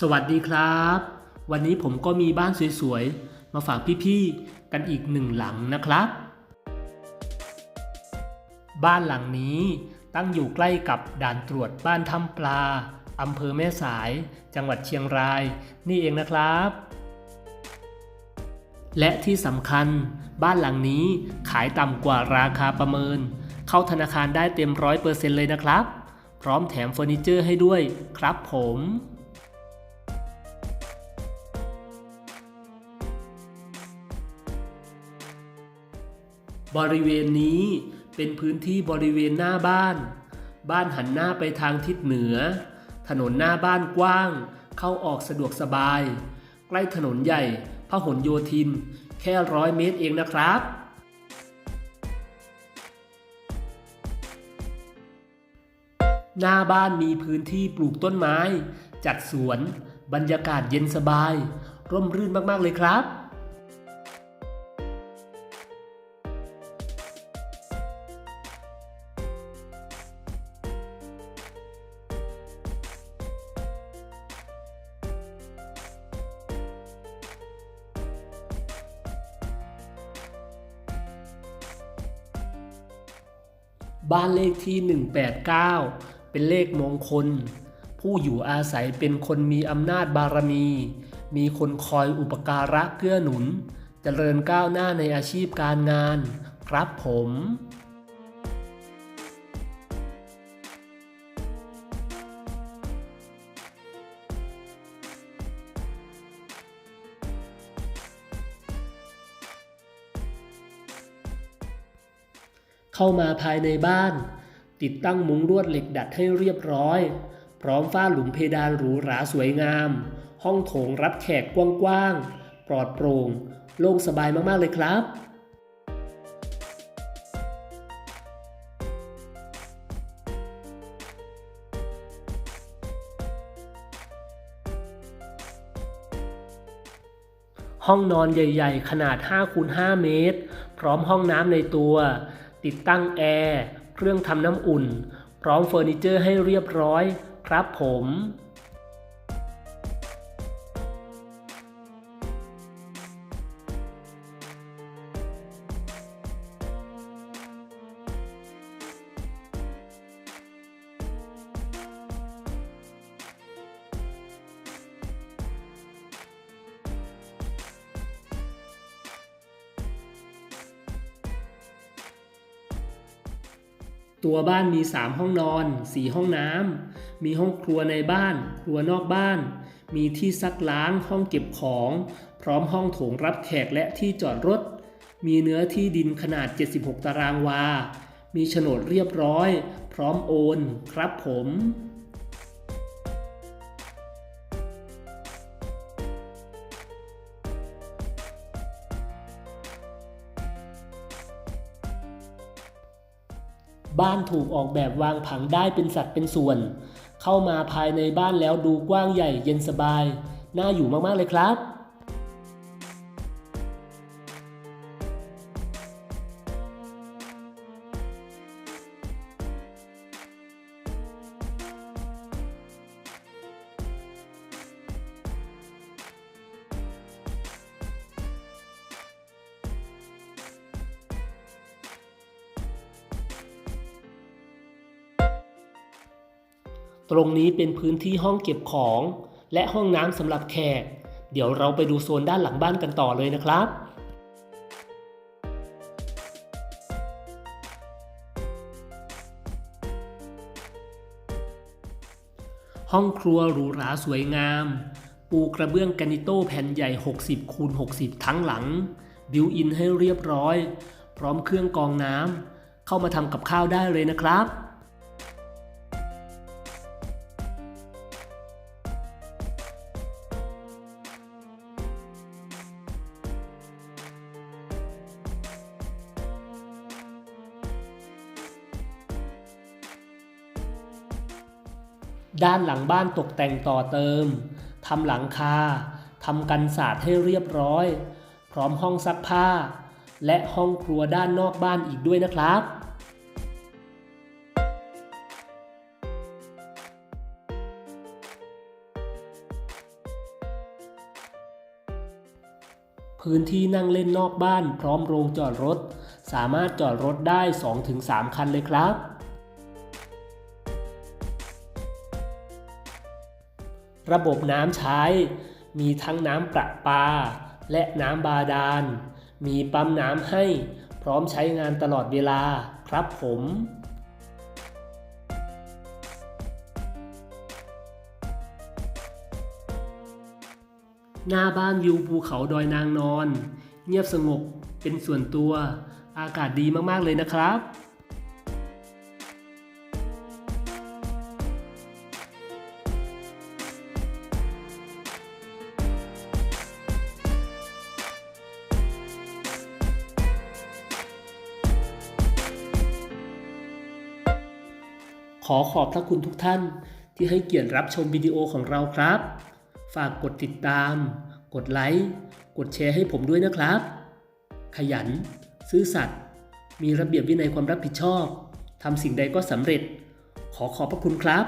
สวัสดีครับ วันนี้ผมก็มีบ้านสวยๆ มาฝากพี่ๆ กันอีกหนึ่งหลังนะครับ บ้านหลังนี้ตั้งอยู่ใกล้กับด่านตรวจบ้านถ้ำปลาอำเภอแม่สาย จังหวัดเชียงราย นี่เองนะครับ และที่สำคัญ บ้านหลังนี้ขายต่ำกว่าราคาประเมิน เข้าธนาคารได้เต็มร้อยเปอร์เซ็นต์เลยนะครับ พร้อมแถมเฟอร์นิเจอร์ให้ด้วยครับผม บริเวณนี้เป็นพื้นที่บริเวณหน้าบ้าน บ้านหันหน้าไปทางทิศเหนือ ถนนหน้าบ้านกว้าง เข้าออกสะดวกสบาย ใกล้ถนนใหญ่พหลโยธิน แค่ร้อยเมตรเองนะครับ หน้าบ้านมีพื้นที่ปลูกต้นไม้ จัดสวน บรรยากาศเย็นสบาย ร่มรื่นมาก ๆ เลยครับ บ้านเลขที่ 189 เป็นเลขมงคล ผู้อยู่อาศัยเป็นคนมีอำนาจบารมี มีคนคอยอุปการะเกื้อหนุน เจริญก้าวหน้าในอาชีพการงาน ครับผม เข้ามาภายในบ้าน ติดตั้งมุ้งลวดเหล็กดัดให้เรียบร้อย พร้อมฝ้าหลุมเพดานหรูหราสวยงาม ห้องโถงรับแขกกว้างๆ ปลอดโปร่ง โล่งสบายมากๆเลยครับห้องนอนใหญ่ ๆ ขนาด5คูณ5เมตร พร้อมห้องน้ำในตัว ติดตั้งแอร์ เครื่องทำน้ำอุ่น พร้อมเฟอร์นิเจอร์ให้เรียบร้อย ครับผม ตัวบ้านมี 3 ห้องนอน 4 ห้องน้ำ มีห้องครัวในบ้าน ครัวนอกบ้าน มีที่ซักล้าง ห้องเก็บของ พร้อมห้องโถงรับแขกและที่จอดรถ มีเนื้อที่ดินขนาด 76 ตารางวา มีโฉนดเรียบร้อย พร้อมโอน ครับผม บ้านถูกออกแบบวางผังได้เป็นสัดเป็นส่วน เข้ามาภายในบ้านแล้วดูกว้างใหญ่เย็นสบาย น่าอยู่มากๆเลยครับ ตรงนี้เป็นพื้นที่ห้องเก็บของ และห้องน้ำสำหรับแขก เดี๋ยวเราไปดูโซนด้านหลังบ้านกันต่อเลยนะครับ ห้องครัวหรูหราสวยงาม ปูกระเบื้องกานิโต้แผ่นใหญ่ 60คูณ60 ทั้งหลัง บิวอินให้เรียบร้อย พร้อมเครื่องกองน้ำเข้ามาทำกับข้าวได้เลยนะครับ ด้านหลังบ้านตกแต่งต่อเติม ทำหลังคา ทำกันศาสตร์ให้เรียบร้อย พร้อมห้องซักผ้า และห้องครัวด้านนอกบ้านอีกด้วยนะครับ พื้นที่นั่งเล่นนอกบ้านพร้อมโรงจอดรถ สามารถจอดรถได้ 2-3 คันเลยครับ ระบบน้ำใช้ มีทั้งน้ำประปา และน้ำบาดาล มีปั๊มน้ำให้พร้อมใช้งานตลอดเวลาครับผมหน้าบ้านวิวภูเขาดอยนางนอน เงียบสงบเป็นส่วนตัว อากาศดีมาก ๆ เลยนะครับ ขอขอบพระคุณทุกท่านที่ให้เกียรติรับชมวิดีโอของเราครับ ฝากกดติดตาม กดไลค์ กดแชร์ให้ผมด้วยนะครับ ขยัน ซื่อสัตย์ มีระเบียบวินัยความรับผิดชอบ ทำสิ่งใดก็สำเร็จ ขอขอบพระคุณครับ